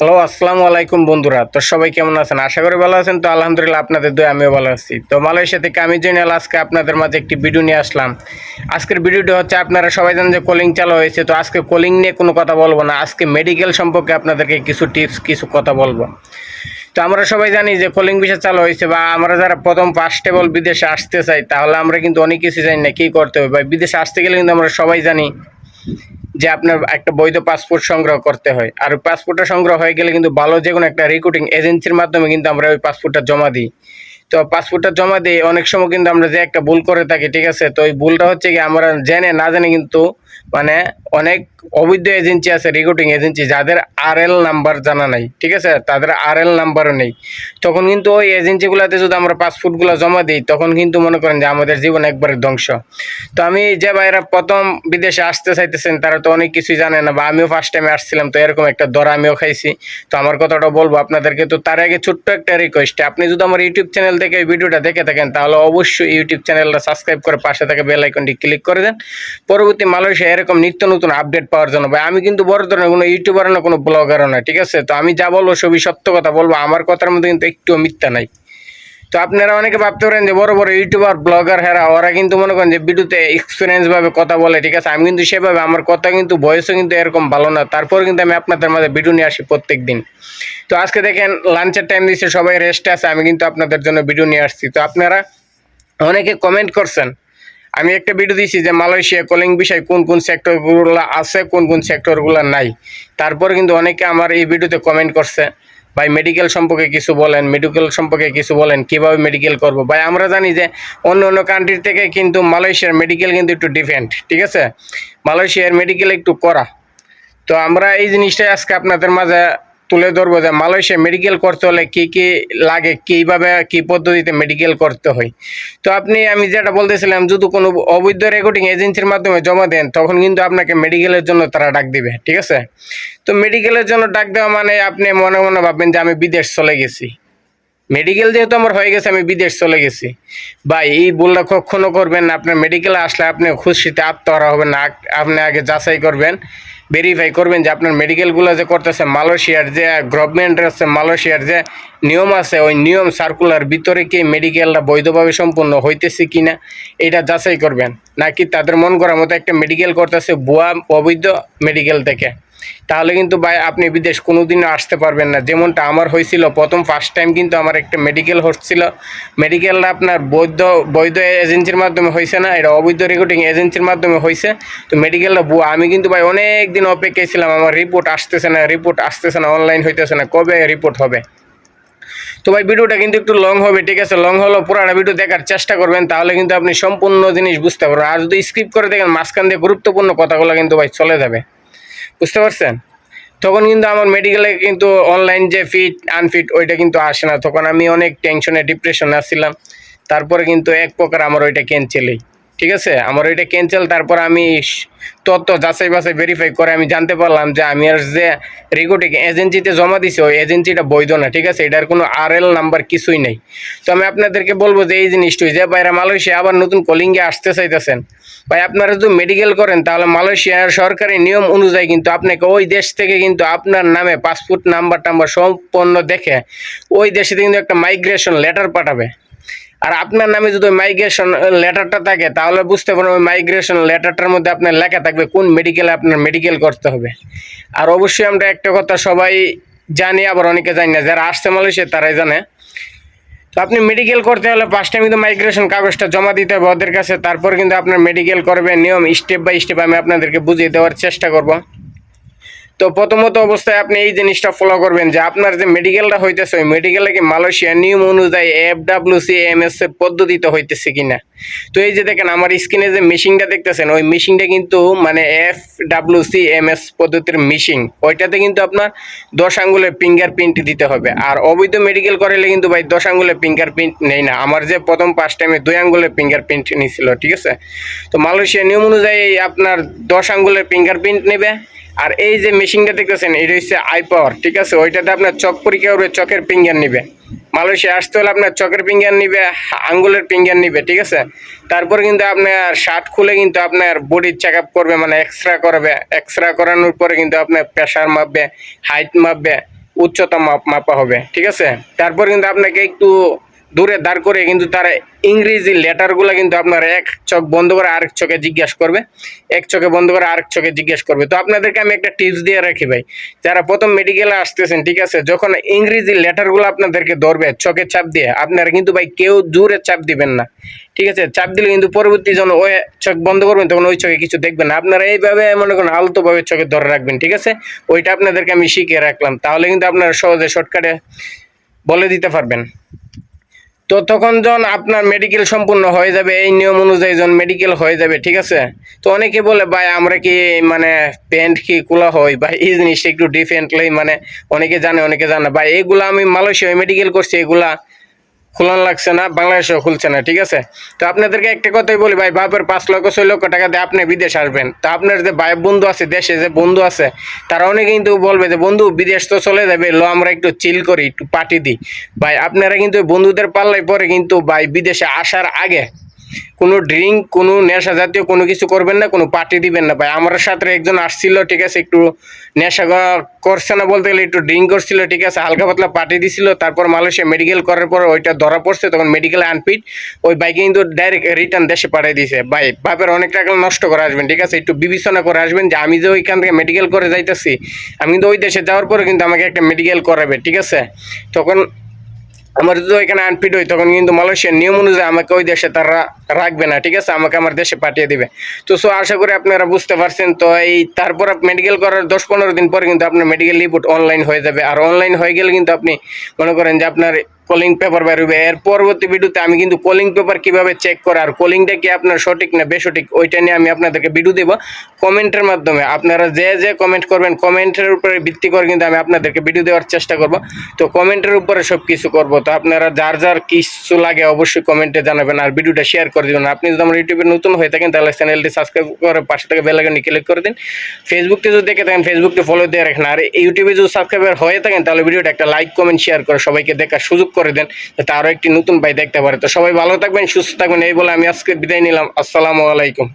Hello আসসালামু আলাইকুম বন্ধুরা। তো সবাই কেমন আছেন? আশা করি ভালো আছেন। তো আলহামদুলিল্লাহ আপনাদের দই আমিও ভালো আছি। তো মালয়েশিয়া থেকে আমি জেনারেল আজকে আপনাদের মাঝে একটি ভিডিও নিয়ে আসলাম। আজকের ভিডিওটি হচ্ছে আপনারা সবাই জানেন যে কলিং চালু হয়েছে। তো আজকে কলিং নিয়ে কোনো কথা বলব না। আজকে মেডিকেল সম্পর্কে আপনাদেরকে কিছু টিপস, কিছু কথা বলব। তো আমরা সবাই জানি যে কলিং বিষয় চালু হয়েছে বা আমরা যারা প্রথম ফার্স্ট টেবল বিদেশে আসতে চাই, তাহলে আমরা কিন্তু অনেক কিছু জানি না কী করতে হবে। বা বিদেশে আসতে গেলে কিন্তু আমরা সবাই জানি যে আপনার একটা বৈধ পাসপোর্ট সংগ্রহ করতে হয়। আর পাসপোর্টটা সংগ্রহ হয়ে গেলে কিন্তু ভালো যে কোনো একটা রিক্রুটিং এজেন্সির মাধ্যমে কিন্তু আমরা ওই পাসপোর্টটা জমা দিই। তো পাসপোর্টটা জমা দিয়ে অনেক সময় কিন্তু আমরা যে একটা ভুল করে থাকি, ঠিক আছে? তো ওই ভুলটা হচ্ছে কি আমরা জেনে না জেনে কিন্তু মানে অনেক অবৈধ এজেন্সি আছে রিক্রুটিং এজেন্সি যাদের আর এল নাম্বার জানা নাই, ঠিক আছে? তাদের আর এল নাম্বারও নেই। তখন কিন্তু ওই এজেন্সিগুলোতে যদি আমরা পাসপোর্টগুলো জমা দিই, তখন কিন্তু মনে করেন যে আমাদের জীবন একবারে ধ্বংস। তো আমি যে ভাইরা প্রথম বিদেশে আসতে চাইতেছেন, তারা তো অনেক কিছুই জানে না, বা আমিও ফার্স্ট টাইমে আসছিলাম, তো এরকম একটা দরা আমিও খাইছি। তো আমার কথাটা বলব আপনাদেরকে, তো তার আগে ছোট্ট একটা রিকোয়েস্ট আপনি যদি আমার ইউটিউব চ্যানেল থেকে এই ভিডিওটা দেখে থাকেন, তাহলে অবশ্যই ইউটিউব চ্যানেলটা সাবস্ক্রাইব করে পাশে থাকা বেল আইকনটি ক্লিক করে দেন। পরবর্তী মালয়েশিয়া এরকম নিত্য নতুন আপডেট পাওয়ার জন্য। ভাই, আমি কিন্তু বড় ধরনের কোনো ইউটিউবার না, কোনো ব্লগারও না, ঠিক আছে? তো আমি যা বলব সবই সত্য কথা বলব। আমার কথার মধ্যে কিন্তু একটুও মিথ্যা নাই। তো আপনারা অনেকে ভাবতে পারেন যে বড় বড় ইউটিউবার ব্লগার হেরা ওরা কিন্তু মনে করেন যে ভিডিওতে এক্সপিরিয়েন্স ভাবে কথা বলে, ঠিক আছে? আমি কিন্তু সেভাবে আমার কথা কিন্তু বয়সও কিন্তু এরকম ভালো না। তারপর কিন্তু আমি আপনাদের মাঝে ভিডিও নিয়ে আসি প্রত্যেক দিন তো আজকে দেখেন লাঞ্চের টাইম দিচ্ছে সবাই রেস্টে আছে, আমি কিন্তু আপনাদের জন্য ভিডিও নিয়ে আসছি। তো আপনারা অনেকে কমেন্ট করছেন আমি একটা ভিডিও দিয়েছি যে মালয়েশিয়া কলিং বিষয় কোন কোন সেক্টরগুলো আছে, কোন কোন সেক্টরগুলো নাই। তারপর কিন্তু অনেকে আমার এই ভিডিওতে কমেন্ট করছে, ভাই মেডিকেল সম্পর্কে কিছু বলেন মেডিকেল সম্পর্কে কিছু বলেন, কীভাবে মেডিকেল করব? ভাই, আমরা জানি যে অন্য অন্য কান্ট্রির থেকে কিন্তু মালয়েশিয়ার মেডিকেল কিন্তু একটু ডিফারেন্ট ঠিক আছে? মালয়েশিয়ার মেডিকেল একটু করা তো আমরা এই জিনিসটাই আজকে আপনাদের মাঝে তুলে ধরবো যে মালয়েশিয়া মেডিকেল করতে হলে কি কি লাগে, কীভাবে, কি পদ্ধতিতে মেডিকেল করতে হয়। তো আপনি, আমি যেটা বলতেছিলাম, যদি কোনো অবৈধ রেকর্ডিং এজেন্সির মাধ্যমে জমা দেন, তখন কিন্তু আপনাকে মেডিকেলের জন্য তারা ডাক দিবে, ঠিক আছে? তো মেডিকেলের জন্য ডাক দেওয়া মানে আপনি মনে মনে ভাববেন যে আমি বিদেশ চলে গেছি। মেডিকেল যেহেতু আমার হয়ে গেছে, আমি বিদেশ চলে গেছি। বা এই ভুলটা কখনো করবেন না। আপনার মেডিকেলে আসলে আপনি খুশিতে আত্মহারা হবেন না। আপনি আগে যাচাই করবেন। ভেরিফাই করবেন যে আপনার মেডিকেলগুলো যে করতেছে, মালয়েশিয়ার যে গভর্নমেন্টের আছে, মালয়েশিয়ার যে নিয়ম আছে, ওই নিয়ম সার্কুলার ভিতরে কি মেডিকেলটা বৈধভাবে সম্পূর্ণ হইতেছে কি না এটা যাচাই করবেন। নাকি তাদের মন করার মতো একটা মেডিকেল করতেছে বুয়া অবৈধ মেডিকেল থেকে। তাহলে কিন্তু ভাই আপনি বিদেশ কোনোদিনও আসতে পারবেন না। যেমনটা আমার হয়েছিল, প্রথম ফার্স্ট টাইম কিন্তু আমার একটা মেডিকেল হচ্ছিল মেডিকেলটা আপনার বৈধ বৈধ এজেন্সির মাধ্যমে হয়েছে না, এটা অবৈধ রেকর্ডিং এজেন্সির মাধ্যমে হয়েছে। তো মেডিকেলটা বুয়া আমি কিন্তু ভাই অনেক দিন অপেক্ষায় ছিলাম, আমার রিপোর্ট আসতেছে না রিপোর্ট আসতেছে না অনলাইন হইতেছে না, কবে রিপোর্ট হবে? তো ভাই ভিডিওটা কিন্তু একটু লং হবে, ঠিক আছে? লং হলেও পুরাটা ভিডিও দেখার চেষ্টা করবেন, তাহলে কিন্তু আপনি সম্পূর্ণ জিনিস বুঝতে পারবেন। আর যদি স্কিপ করে দেখেন, মাঝখান দিয়ে গুরুত্বপূর্ণ কথাগুলো কিন্তু ভাই চলে যাবে। বুঝতে পারছেন? তখন কিন্তু আমার মেডিকেলে কিন্তু অনলাইন যে ফিট আনফিট ওইটা কিন্তু আসে না। তখন আমি অনেক টেনশনে ডিপ্রেশনে আসছিলাম তারপরে কিন্তু এক প্রকার আমার ওইটা ক্যান্সেলই ঠিক আছে? আমার ওইটা ক্যান্সেল তারপর আমি তথ্য যাচাই বাছাই ভেরিফাই করে আমি জানতে পারলাম যে আমি আর যে রিকোটিং এজেন্সিতে জমা দিছি, ওই এজেন্সিটা বৈধ না, ঠিক আছে? এটার কোনো আর এল নাম্বার কিছুই নেই। তো আমি আপনাদেরকে বলব যে এই জিনিসটাই যে বাইরে মালয়েশিয়া আবার নতুন কলিঙ্গে আসতে চাইতেছেন। ভাই, আপনারা যদি মেডিকেল করেন, তাহলে মালয়েশিয়ার সরকারি নিয়ম অনুযায়ী কিন্তু আপনাকে ওই দেশ থেকে কিন্তু আপনার নামে পাসপোর্ট নাম্বার টাম্বার সম্পন্ন দেখে ওই দেশে কিন্তু একটা মাইগ্রেশন লেটার পাঠাবে। আর আপনার নামে যদি মাইগ্রেশন লেটারটা থাকে, তাহলে বুঝতে পারবেন মাইগ্রেশন লেটারটার মধ্যে আপনার লেখা থাকবে কোন মেডিকেলে আপনার মেডিকেল করতে হবে। আর অবশ্যই আমরা একটা কথা সবাই জানি, আবার অনেকে জানি না, যারা আসছে মালয়েশিয়া তারাই জানে। তো আপনি মেডিকেল করতে হলে ফার্স্ট টাইম কিন্তু মাইগ্রেশন কাগজটা জমা দিতে হবে ওদের কাছে, তারপর কিন্তু আপনার মেডিকেল করবে নিয়ম স্টেপ বাই স্টেপ আমি আপনাদেরকে বুঝিয়ে দেওয়ার চেষ্টা করব। তো প্রথমত অবস্থায় আপনি এই জিনিসটা ফলো করবেন যে আপনার যে মেডিকেলটা হইতেছে, ওই মেডিকেলে কি মালয়েশিয়ার নিয়ম অনুযায়ী F W C M S এর পদ্ধতিতে হইতেছে কিনা? তো এই যে দেখেন, আমার স্ক্রিনে যে মেশিনটা দেখতেছেন, ওই মেশিনটা কিন্তু মানে F W C M S পদ্ধতির মেশিন ওইটাতে কিন্তু আপনার দশ আঙ্গুলের ফিঙ্গার প্রিন্ট দিতে হবে। আর অবৈধ মেডিকেল করাইলে কিন্তু ভাই দশ আঙ্গুলের ফিঙ্গার প্রিন্ট নেই না। আমার যে প্রথম ফার্স্ট টাইমে দুই আঙ্গুলের ফিঙ্গার প্রিন্ট নিয়েছিল ঠিক আছে? তো মালয়েশিয়া নিয়ম অনুযায়ী আপনার দশ আঙ্গুলের ফিঙ্গার প্রিন্ট নেবে আর এই যে মেশিনটা দেখতেছেন, এটা হচ্ছে আই পাওয়ার ঠিক আছে? ওইটাতে আপনার চক পরীক্ষা করবে, চকের ফিঙ্গার নিবে। মালয়েশিয়া আসতে হলে আপনার চকের ফিঙ্গার নিবে, আঙ্গুলের ফিঙ্গার নিবে, ঠিক আছে? তারপর কিন্তু আপনার শার্ট খুলে কিন্তু আপনার বডির চেক আপ করবে মানে এক্সরা করবে। এক্সরা করানোর পরে কিন্তু আপনার প্রেশার মাপবে হাইট মাপবে, উচ্চতা মাপ, মাপা হবে, ঠিক আছে? তারপর কিন্তু আপনাকে একটু দূরে দাঁড় করে কিন্তু তারা ইংরেজি লেটারগুলো কিন্তু আপনার এক চোখ বন্ধ করে আরেক চোখে জিজ্ঞেস করবে। এক চোখে বন্ধ করে আরেক চোখে জিজ্ঞেস করবে। তো আপনাদেরকে আমি একটা টিপস দিয়ে রাখি ভাই। যারা প্রথম মেডিকেলে আসতেছেন, ঠিক আছে? যখন ইংরেজি লেটারগুলো আপনাদেরকে ধরবে চোখে চাপ দিয়ে, আপনারা কিন্তু ভাই কেউ জোরে চাপ দিবেন না। ঠিক আছে? চাপ দিলে কিন্তু পরবর্তী যখন ওই চোখ বন্ধ করবেন, তখন ওই চোখে কিছু দেখবেন আপনারা এইভাবে মনে করেন আলতোভাবে চোখে ধরে রাখবেন, ঠিক আছে? ওইটা আপনাদেরকে আমি শিখিয়ে রাখলাম। তাহলে কিন্তু আপনারা সহজে শর্টকাটে বলে দিতে পারবেন। তো তখন যখন আপনার মেডিকেল সম্পূর্ণ হয়ে যাবে, এই নিয়ম অনুযায়ী যখন মেডিকেল হয়ে যাবে, ঠিক আছে? তো অনেকে বলে, ভাই, আমরা কি মানে প্যান্ট কি খোলা হয় বা এই জিনিসটা একটু ডিফারেন্টলি মানে অনেকে জানে অনেকে জানে ভাই, এগুলো আমি মালয়েশিয়ায় মেডিকেল করছি, এগুলা খোলান লাগছে না, বাংলাদেশেও খুলছে না, ঠিক আছে? তো আপনাদেরকে একটা কথাই বলি ভাই, বাপের পাঁচ লক্ষ ছয় লক্ষ টাকা দিয়ে আপনি বিদেশ আসবেন। তো আপনার যে ভাই বন্ধু আছে, দেশে যে বন্ধু আছে, তারা অনেকে কিন্তু বলবে যে, বন্ধু, বিদেশ তো চলে যাবে, লো, আমরা একটু চিল করি, একটু পাঠিয়ে দিই। ভাই, আপনারা কিন্তু বন্ধুদের পাল্লাই পরে কিন্তু ভাই, বিদেশে আসার আগে কোনো ড্রিঙ্ক কোনো নেশা জাতীয় কোনো কিছু করবেন না, কোনো পার্টি দিবেন না। ভাই, আমার সাথে একজন আসছিল, ঠিক আছে, একটু নেশা করছে না বলতে গেলে, একটু ড্রিঙ্ক করছিল, ঠিক আছে, হালকা পাতলা পার্টি দিছিল। তারপর মালয়েশিয়া মেডিকেল করার পর ওইটা ধরা পড়ছে, তখন মেডিকেল আনফিট ওই বাইকে কিন্তু ডাইরেক্ট রিটার্ন দেশে পাঠিয়ে দিয়েছে ভাই, বাপের অনেক টাকা নষ্ট করে আসবেন, ঠিক আছে, একটু বিবেচনা করে আসবেন যে আমি যে ওইখান থেকে মেডিকেল করে যাইতেছি, আমি কিন্তু ওই দেশে যাওয়ার পরে কিন্তু আমাকে একটা মেডিকেল করাবে, ঠিক আছে? তখন আমার যদি ওইখানে আনফিট হই, তখন কিন্তু মালয়েশিয়ার নিয়ম অনুযায়ী আমাকে ওই দেশে তারা রাখবে না, ঠিক আছে? আমাকে আমার দেশে পাঠিয়ে দিবে। তো সো আশা করি আপনারা বুঝতে পারছেন, তো এই তারপর মেডিকেল করার দশ পনেরো দিন পরে কিন্তু আপনার মেডিকেল রিপোর্ট অনলাইন হয়ে যাবে। আর অনলাইন হয়ে গেলে কিন্তু আপনি মনে করেন যে আপনার কলিং পেপার বেরোবে। এর পরবর্তী ভিডিওতে আমি কিন্তু কলিং পেপার কীভাবে চেক করা আর কলিংটা কি আপনার সঠিক না বেসঠিক, ওইটা নিয়ে আমি আপনাদেরকে ভিডিও দেবো কমেন্টের মাধ্যমে। আপনারা যে যে কমেন্ট করবেন কমেন্টের উপরে ভিত্তি করে কিন্তু আমি আপনাদেরকে ভিডিও দেওয়ার চেষ্টা করব। তো কমেন্টের উপরে সব কিছু করব। তো আপনারা যার যার কিছু লাগে অবশ্যই কমেন্টে জানাবেন আর ভিডিওটা শেয়ার করে দেবেন। আপনি যদি আমার ইউটিউবে নতুন হয়ে থাকেন, তাহলে চ্যানেলটি সাবস্ক্রাইব করে পাশে থেকে বেল আইকনে ক্লিক করে দিন। ফেসবুকতে যদি দেখে থাকেন ফেসবুকতে ফলো দিয়ে রাখেন। আর ইউটিউবে যদি সাবস্ক্রাইবার হয়ে থাকেন, তাহলে ভিডিওটা একটা লাইক কমেন্ট শেয়ার করে সবাইকে দেখার সুযোগ করে দেন, যাতে আরও একটি নতুন ভাই দেখতে পারে। তো সবাই ভালো থাকবেন, সুস্থ থাকবেন, এই বলে আমি আজকে বিদায় নিলাম। আসসালামু আলাইকুম।